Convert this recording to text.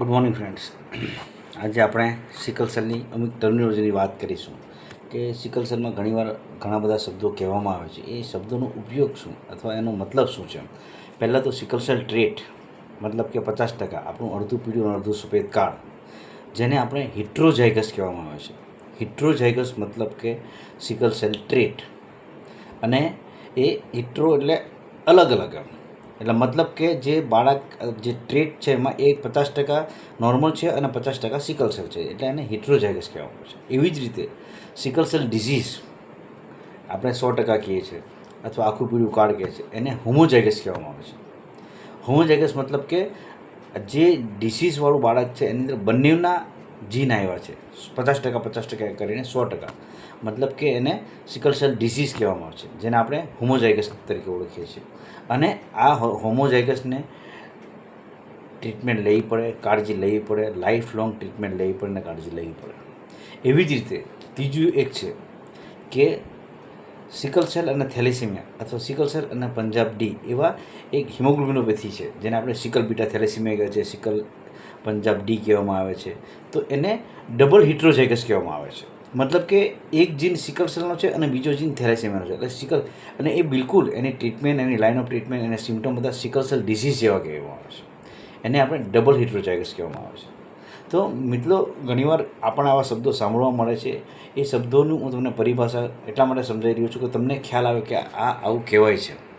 Good morning friends આજે આપણે sickle સેલની અમુક ટર્મિનોલોજીની વાત કરીશું કે સિકલ સેલમાં ઘણીવાર ઘણા બધા શબ્દો કહેવામાં આવે છે. એ શબ્દોનો ઉપયોગ શું અથવા એનો મતલબ શું છે? પહેલાં તો સિકલ સેલ ટ્રેટ મતલબ કે પચાસ ટકા, આપણું અડધું પીળું અને અડધું સફેદ કાર્ડ જેને આપણે હિટ્રોઝાઇગસ કહેવામાં આવે છે. હિટ્રોઝાઇગસ મતલબ કે સિકલ સેલ ટ્રેટ અને એ હિટ્રો એટલે અલગ અલગ એટલે મતલબ કે જે બાળક, જે ટ્રેટ છે એમાં એ પચાસ ટકા નોર્મલ છે અને પચાસ ટકા સિકલ સેલ છે. એટલે એને હિટ્રોઝાઇગસ કહેવામાં આવે છે. એવી જ રીતે સિકલ સેલ ડિઝીઝ આપણે સો ટકા કહીએ છીએ અથવા આખું પીળું કાર્ડ કહે છે, એને હોમોઝાઇગસ કહેવામાં આવે છે. હોમોઝાઇગસ મતલબ કે જે ડિસીઝવાળું બાળક છે, એની અંદર બંનેના જીન આવ્યા છે. પચાસ ટકા પચાસ ટકા કરીને સો ટકા. મતલબ કે એને સિકલ સેલ ડિસીઝ કહેવામાં આવે છે, જેને આપણે હોમોઝાઇગસ તરીકે ઓળખીએ છીએ. અને આ હોમોઝાઇગસને ટ્રીટમેન્ટ લેવી પડે, કાળજી લેવી પડે લાઈફ લોંગ ટ્રીટમેન્ટ લેવી પડે અને કાળજી લેવી પડે. એવી જ રીતે ત્રીજું એક છે કે સિકલ સેલ અને થેલેસીમિયા અથવા સિકલ સેલ અને પંજાબ ડી એવા એક હિમોગ્લોબિનોપેથી છે, જેને આપણે સિકલ બીટા થેલેસીમિયા કહે છે, સિકલ પંજાબ ડી કહેવામાં આવે છે. તો એને ડબલ હિટ્રોઝાઇગસ કહેવામાં આવે છે. મતલબ કે એક જીન સિકલ સેલનો છે અને બીજો જીન થેલેસીમિયાનો છે. એટલે સિકલ અને એ બિલકુલ એની ટ્રીટમેન્ટ, એની લાઇન ઓફ ટ્રીટમેન્ટ, એના સિમ્ટમ બધા સિકલ સેલ ડિસીઝ જેવા કહેવામાં આવે છે. એને આપણે ડબલ હિટ્રોઝાઇગસ કહેવામાં આવે છે. તો મિત્રો, ઘણીવાર આપણને આવા શબ્દો સાંભળવા મળે છે. એ શબ્દોનું હું તમને પરિભાષા એટલા માટે સમજાવી રહ્યો છું કે તમને ખ્યાલ આવે કે આ આવું કહેવાય છે.